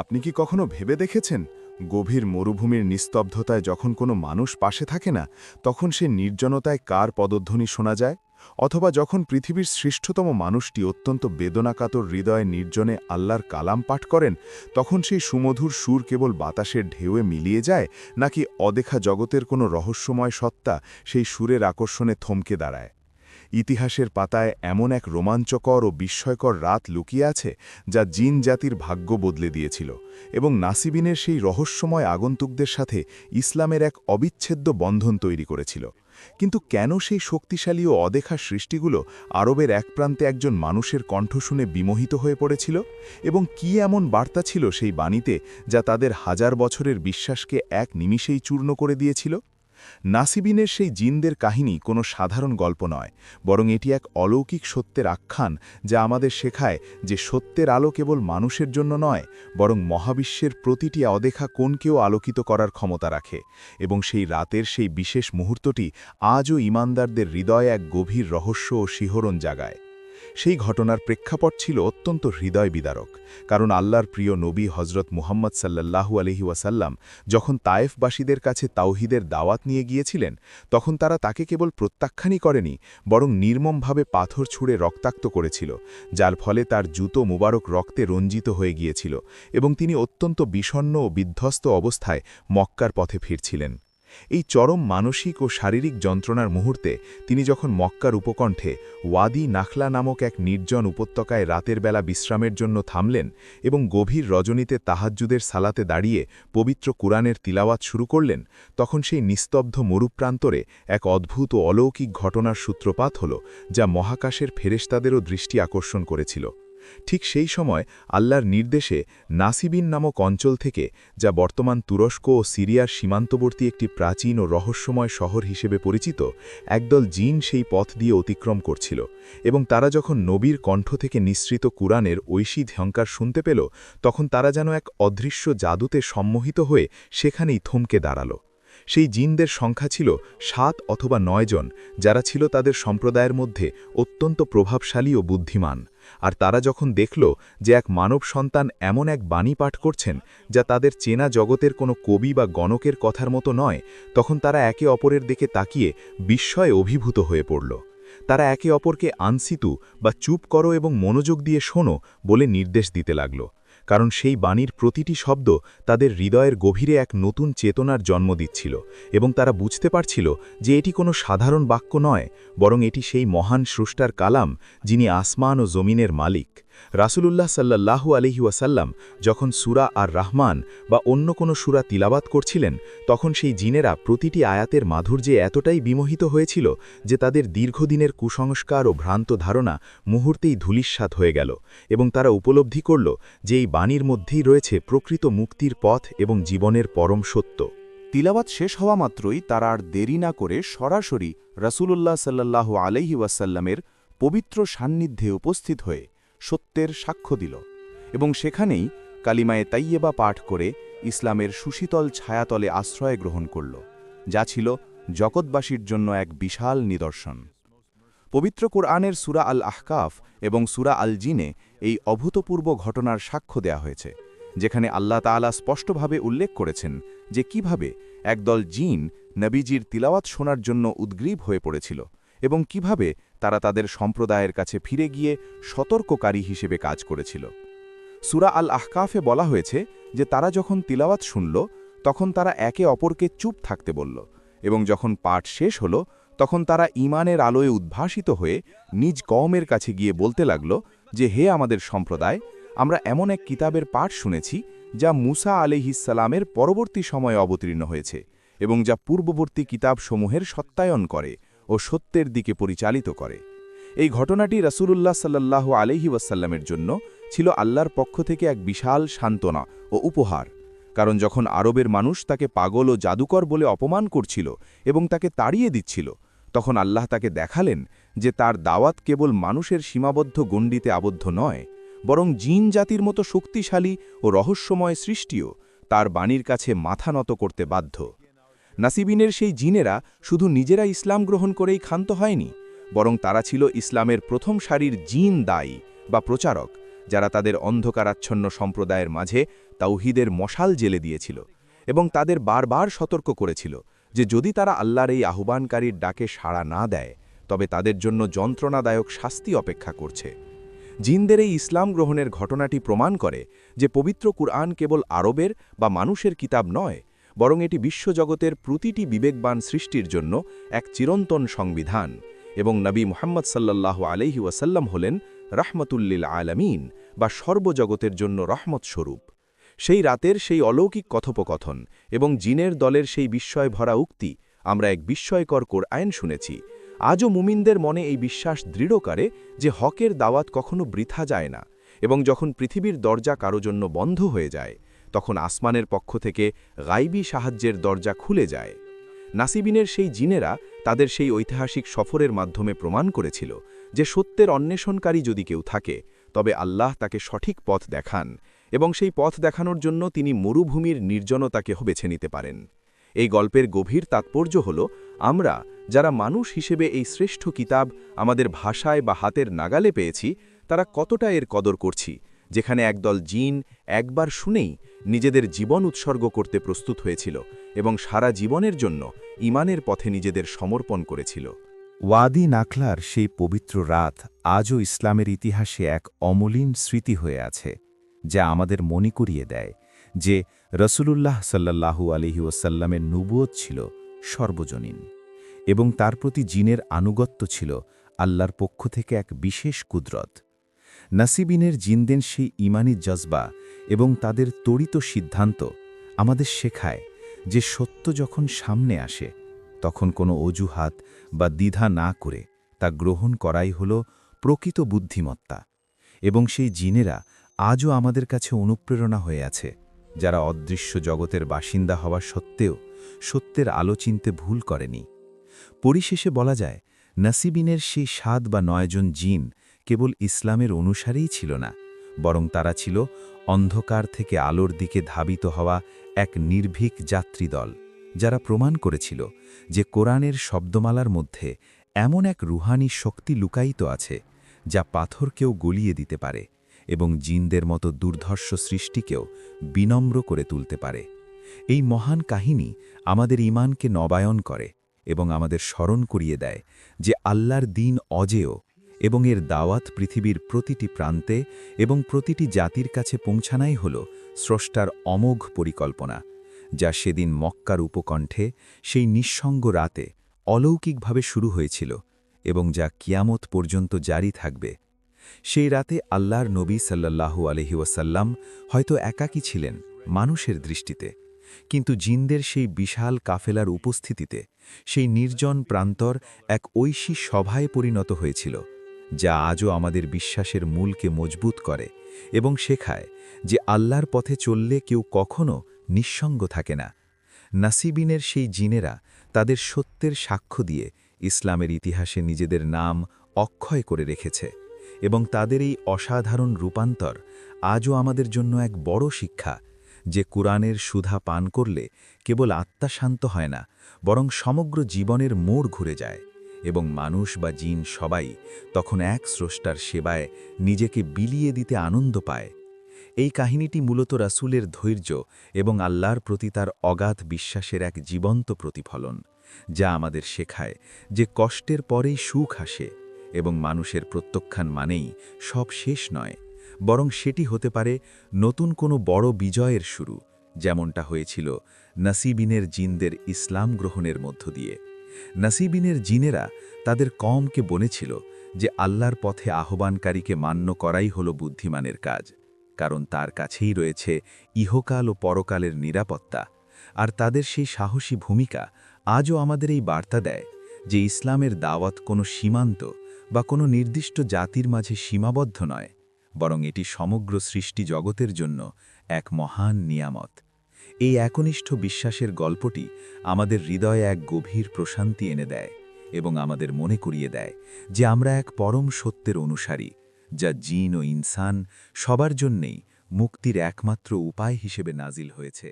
আপনি কি কখনো ভেবে দেখেছেন? গভীর মরুভূমির নিস্তব্ধতায় যখন কোনো মানুষ পাশে থাকে না, তখন সে নির্জনতায় কার পদধ্বনি শোনা যায়? অথবা যখন পৃথিবীর শ্রেষ্ঠতম মানুষটি অত্যন্ত বেদনাকাতর হৃদয়ে নির্জনে আল্লাহর কালাম পাঠ করেন, তখন সেই সুমধুর সুর কেবল বাতাসের ঢেউয়ে মিলিয়ে যায়, নাকি অদেখা জগতের কোনো রহস্যময় সত্তা সেই সুরের আকর্ষণে থমকে দাঁড়ায়? ইতিহাসের পাতায় এমন এক রোমাঞ্চকর ও বিস্ময়কর রাত লুকিয়ে আছে যা জিন জাতির ভাগ্য বদলে দিয়েছিল এবং নাসিবিনের সেই রহস্যময় আগন্তুকদের সাথে ইসলামের এক অবিচ্ছেদ্য বন্ধন তৈরি করেছিল। কিন্তু কেন সেই শক্তিশালী ও অদেখা সৃষ্টিগুলো আরবের এক প্রান্তে একজন মানুষের কণ্ঠ শুনে বিমোহিত হয়ে পড়েছিল? এবং কি এমন বার্তা ছিল সেই বাণীতে যা তাদের হাজার বছরের বিশ্বাসকে এক নিমিষেই চূর্ণ করে দিয়েছিল? নাসিবিনের সেই জিনদের কাহিনী কোনো সাধারণ গল্প নয়, বরং এটি এক অলৌকিক সত্যের আখ্যান যা আমাদের শেখায় যে সত্যের আলো কেবল মানুষের জন্য নয়, বরং মহাবিশ্বের প্রতিটি অদেখা কোনকেও আলোকিত করার ক্ষমতা রাখে, এবং সেই রাতের সেই বিশেষ মুহূর্তটি আজও ইমানদারদের হৃদয়ে এক গভীর রহস্য ও শিহরণ জাগায়। সেই ঘটনার প্রেক্ষাপট ছিল অত্যন্ত হৃদয় বিদারক কারণ আল্লাহর প্রিয় নবী হজরত মুহাম্মদ সাল্লাল্লাহু আলহি ওয়াসাল্লাম যখন তায়েফবাসীদের কাছে তাওহিদের দাওয়াত নিয়ে গিয়েছিলেন, তখন তারা তাকে কেবল প্রত্যাখ্যানই করেনি, বরং নির্মমভাবে পাথর ছুঁড়ে রক্তাক্ত করেছিল, যার ফলে তার জুতো মুবারক রক্তে রঞ্জিত হয়ে গিয়েছিল এবং তিনি অত্যন্ত বিষণ্ন ও বিধ্বস্ত অবস্থায় মক্কার পথে ফিরছিলেন। এই চরম মানসিক ও শারীরিক যন্ত্রণার মুহূর্তে তিনি যখন মক্কার উপকণ্ঠে ওয়াদি নাখলা নামক এক নির্জন উপত্যকায় রাতের বেলা বিশ্রামের জন্য থামলেন এবং গভীর রজনীতে তাহাজ্জুদের সালাতে দাঁড়িয়ে পবিত্র কুরআনের তিলাওয়াত শুরু করলেন, তখন সেই নিস্তব্ধ মরুপ্রান্তরে এক অদ্ভুত ও অলৌকিক ঘটনার সূত্রপাত হল, যা মহাকাশের ফেরেস্তাদেরও দৃষ্টি আকর্ষণ করেছিল। ঠিক সেই সময় আল্লাহর নির্দেশে নাসিবিন নামক অঞ্চল থেকে, যা বর্তমান তুরস্ক ও সিরিয়ার সীমান্তবর্তী একটি প্রাচীন ও রহস্যময় শহর হিসেবে পরিচিত, একদল জিন সেই পথ দিয়ে অতিক্রম করছিল এবং তারা যখন নবীর কণ্ঠ থেকে নিঃসৃত কুরআনের ঐশী ঝঙ্কার শুনতে পেল, তখন তারা যেন এক অদৃশ্য জাদুতে সম্মোহিত হয়ে সেখানেই থমকে দাঁড়াল। সেই জিনদের সংখ্যা ছিল সাত অথবা নয় জন, যারা ছিল তাদের সম্প্রদায়ের মধ্যে অত্যন্ত প্রভাবশালী ও বুদ্ধিমান। আর তারা যখন দেখল যে এক মানব সন্তান এমন এক বাণী পাঠ করছেন যা তাদের চেনা জগতের কোনো কবি বা গণকের কথার মতো নয়, তখন তারা একে অপরের দিকে তাকিয়ে বিস্ময়ে অভিভূত হয়ে পড়ল। তারা একে অপরকে আনসিতু বা চুপ করো এবং মনোযোগ দিয়ে শোনো বলে নির্দেশ দিতে লাগল। কারণ সেই বাণীর প্রতিটি শব্দ তাদের হৃদয়ের গভীরে এক নতুন চেতনার জন্ম দিচ্ছিল এবং তারা বুঝতে পারছিল যে এটি কোনো সাধারণ বাক্য নয়, বরং এটি সেই মহান স্রষ্টার কালাম যিনি আসমান ও জমিনের মালিক। রাসুলুল্লাহ সাল্লাল্লাহু আলহি ওয়াসাল্লাম যখন সুরা আর রাহমান বা অন্য কোনো সুরা তিলাবাত করছিলেন, তখন সেই জিনেরা প্রতিটি আয়াতের মাধুর্যে এতটাই বিমোহিত হয়েছিল যে তাদের দীর্ঘদিনের কুসংস্কার ও ভ্রান্ত ধারণা মুহূর্তেই ধুলিস্বাত হয়ে গেল এবং তারা উপলব্ধি করল যে এই বাণীর মধ্যেই রয়েছে প্রকৃত মুক্তির পথ এবং জীবনের পরম সত্য। তিলাবাত শেষ হওয়া মাত্রই তারা আর দেরি না করে সরাসরি রাসূলুল্লাহ সাল্লাল্লাহু আলাইহি ওয়াসাল্লামের পবিত্র সান্নিধ্যে উপস্থিত হয়ে সত্যের সাক্ষ্য দিল এবং সেখানেই কালিমায়ে তাইয়েবা পাঠ করে ইসলামের সুশীতল ছায়াতলে আশ্রয় গ্রহণ করল, যা ছিল জগৎবাসীর জন্য এক বিশাল নিদর্শন। পবিত্র কোরআনের সুরা আল আহকাফ এবং সুরা আল জিনে এই অভূতপূর্ব ঘটনার সাক্ষ্য দেয়া হয়েছে, যেখানে আল্লাহ তাআলা স্পষ্টভাবে উল্লেখ করেছেন যে কীভাবে একদল জিন নবীজির তিলাওয়াত শোনার জন্য উদ্গ্রীব হয়ে পড়েছিল। এবং কীভাবে তারা তাদের সম্প্রদায়ের কাছে ফিরে গিয়ে সতর্ককারী হিসেবে কাজ করেছিল। সুরা আল আহকাফে বলা হয়েছে যে তারা যখন তিলাওয়াত শুনল, তখন তারা একে অপরকে চুপ থাকতে বলল এবং যখন পাঠ শেষ হল, তখন তারা ইমানের আলোয় উদ্ভাসিত হয়ে নিজ কওমের কাছে গিয়ে বলতে লাগল যে, হে আমাদের সম্প্রদায়, আমরা এমন এক কিতাবের পাঠ শুনেছি যা মুসা আলিহিসালামের পরবর্তী সময়ে অবতীর্ণ হয়েছে এবং যা পূর্ববর্তী কিতাবসমূহের সত্যায়ন করে। ও সত্যের দিকে পরিচালিত করে। এই ঘটনাটি রাসূলুল্লাহ সাল্লাহ আলহি ওয়াসাল্লামের জন্য ছিল আল্লাহর পক্ষ থেকে এক বিশাল সান্ত্বনা ও উপহার। কারণ যখন আরবের মানুষ তাকে পাগল ও জাদুকর বলে অপমান করছিল এবং তাকে তাড়িয়ে দিচ্ছিল, তখন আল্লাহ তাকে দেখালেন যে তার দাওয়াত কেবল মানুষের সীমাবদ্ধ গণ্ডিতে আবদ্ধ নয়, বরং জিন জাতির মতো শক্তিশালী ও রহস্যময় সৃষ্টিও তার বাণীর কাছে মাথা নত করতে বাধ্য। নাসিবিনের সেই জিনেরা শুধু নিজেরা ইসলাম গ্রহণ করেই ক্ষান্ত হয়নি, বরং তারা ছিল ইসলামের প্রথম সারির জিন দায়ী বা প্রচারক, যারা তাদের অন্ধকারাচ্ছন্ন সম্প্রদায়ের মাঝে তাউহিদের মশাল জেলে দিয়েছিল এবং তাদের বারবার সতর্ক করেছিল যে যদি তারা আল্লাহর এই আহ্বানকারীর ডাকে সাড়া না দেয়, তবে তাদের জন্য যন্ত্রণাদায়ক শাস্তি অপেক্ষা করছে। জিনদের এই ইসলাম গ্রহণের ঘটনাটি প্রমাণ করে যে পবিত্র কুরআন কেবল আরবের বা মানুষের কিতাব নয় বরং এটি বিশ্বজগতের প্রতিটি বিবেকবান সৃষ্টির জন্য এক চিরন্তন সংবিধান এবং নবী মুহাম্মদ সাল্লাহ আলহি ওয়াসাল্লাম হলেন রাহমতুল্লিল আলামিন বা সর্বজগতের জন্য রহমত স্বরূপ সেই রাতের সেই অলৌকিক কথোপকথন এবং জিনের দলের সেই বিস্ময় ভরা উক্তি আমরা এক বিস্ময়কর কোর আইন শুনেছি। আজও মুমিনদের মনে এই বিশ্বাস দৃঢ় করে যে হকের দাওয়াত কখনো বৃথা যায় না এবং যখন পৃথিবীর দরজা কারও জন্য বন্ধ হয়ে যায় তখন আসমানের পক্ষ থেকে গাইবি সাহায্যের দরজা খুলে যায়। নাসিবিনের সেই জিনেরা তাদের সেই ঐতিহাসিক সফরের মাধ্যমে প্রমাণ করেছিল যে সত্যের অন্বেষণকারী যদি কেউ থাকে, তবে আল্লাহ তাকে সঠিক পথ দেখান এবং সেই পথ দেখানোর জন্য তিনি মরুভূমির নির্জনতাকে বেছে নিতে পারেন। এই গল্পের গভীর তাৎপর্য হল, আমরা যারা মানুষ হিসেবে এই শ্রেষ্ঠ কিতাব আমাদের ভাষায় বা হাতের নাগালে পেয়েছি, তারা কতটা এর কদর করছি যেখানে একদল জিন একবার শুনেই নিজেদের জীবন উৎসর্গ করতে প্রস্তুত হয়েছিল এবং সারা জীবনের জন্য ইমানের পথে নিজেদের সমর্পণ করেছিল। ওয়াদি নাখলার সেই পবিত্র রাত আজও ইসলামের ইতিহাসে এক অমলিন স্মৃতি হয়ে আছে, যা আমাদের মনে করিয়ে দেয় যে রসুলুল্লাহ সাল্লাহু আলহি ওসাল্লামের নুবুয়ত ছিল সর্বজনীন এবং তার প্রতি জিনের আনুগত্য ছিল আল্লাহর পক্ষ থেকে এক বিশেষ কুদরত। নাসিবিনের জিনদেন সেই ইমানি জজবা এবং তাদের তড়িত সিদ্ধান্ত আমাদের শেখায় যে সত্য যখন সামনে আসে, তখন কোনো অজুহাত বা দ্বিধা না করে তা গ্রহণ করাই হল প্রকৃত বুদ্ধিমত্তা এবং সেই জিনেরা আজও আমাদের কাছে অনুপ্রেরণা হয়ে আছে, যারা অদৃশ্য জগতের বাসিন্দা হওয়া সত্ত্বেও সত্যের আলো চিনতে ভুল করেনি। পরিশেষে বলা যায়, নাসিবিনের সেই সাত বা নয়জন জিন কেবল ইসলামের অনুসারেই ছিল না, বরং তারা ছিল অন্ধকার থেকে আলোর দিকে ধাবিত হওয়া এক নির্ভীক যাত্রীদল, যারা প্রমাণ করেছিল যে কোরআনের শব্দমালার মধ্যে এমন এক রুহানি শক্তি লুকায়িত আছে যা পাথরকেও গলিয়ে দিতে পারে এবং জিনদের মতো দুর্ধর্ষ সৃষ্টিকেও বিনম্র করে তুলতে পারে। এই মহান কাহিনী আমাদের ইমানকে নবায়ন করে এবং আমাদের স্মরণ করিয়ে দেয় যে আল্লাহর দিন অজেয় এবং এর দাওয়াত পৃথিবীর প্রতিটি প্রান্তে এবং প্রতিটি জাতির কাছে পৌঁছানাই হল স্রষ্টার অমোঘ পরিকল্পনা, যা সেদিন মক্কার উপকণ্ঠে সেই নিঃসঙ্গ রাতে অলৌকিকভাবে শুরু হয়েছিল এবং যা কিয়ামত পর্যন্ত জারি থাকবে। সেই রাতে আল্লাহর নবী সাল্লাল্লাহু আলহি ওয়াসাল্লাম হয়তো একাকী ছিলেন মানুষের দৃষ্টিতে, কিন্তু জিনদের সেই বিশাল কাফেলার উপস্থিতিতে সেই নির্জন প্রান্তর এক ঐশী সভায় পরিণত হয়েছিল। যা আজও আমাদের বিশ্বাসের মূলকে মজবুত করে এবং শেখায় যে আল্লাহর পথে চললে কেউ কখনো নিঃসঙ্গ থাকে না। নাসিবিনের সেই জিনেরা তাদের সত্যের সাক্ষ্য দিয়ে ইসলামের ইতিহাসে নিজেদের নাম অক্ষয় করে রেখেছে এবং তাদের এই অসাধারণ রূপান্তর আজও আমাদের জন্য এক বড় শিক্ষা যে কোরআনের সুধা পান করলে কেবল আত্মা শান্ত হয় না, বরং সমগ্র জীবনের মোড় ঘুরে যায়। এবং মানুষ বা জিন সবাই তখন এক স্রষ্টার সেবায় নিজেকে বিলিয়ে দিতে আনন্দ পায়। এই কাহিনীটি মূলত রাসূলের ধৈর্য এবং আল্লাহর প্রতি তার অগাধ বিশ্বাসের এক জীবন্ত প্রতিফলন, যা আমাদের শেখায় যে কষ্টের পরেই সুখ আসে এবং মানুষের প্রত্যাখ্যান মানেই সব শেষ নয়, বরং সেটি হতে পারে নতুন কোনো বড় বিজয়ের শুরু, যেমনটা হয়েছিল নাসিবিনের জিনদের ইসলাম গ্রহণের মধ্য দিয়ে। নাসিবিনের জিনেরা তাদের কমকে বলেছিল যে আল্লাহর পথে আহ্বানকারীকে মান্য করাই হল বুদ্ধিমানের কাজ, কারণ তার কাছেই রয়েছে ইহকাল ও পরকালের নিরাপত্তা, আর তাদের সেই সাহসী ভূমিকা আজও আমাদের এই বার্তা দেয় যে ইসলামের দাওয়াত কোনো সীমান্ত বা কোনো নির্দিষ্ট জাতির মাঝে সীমাবদ্ধ নয়, বরং এটি সমগ্র সৃষ্টি জগতের জন্য এক মহান নিয়ামত। এই একনিষ্ঠ বিশ্বাসের গল্পটি আমাদের হৃদয়ে এক গভীর প্রশান্তি এনে দেয় এবং আমাদের মনে করিয়ে দেয় যে আমরা এক পরম সত্যের অনুসারী, যা জিন ও ইনসান সবার জন্যেই মুক্তির একমাত্র উপায় হিসেবে নাজিল হয়েছে।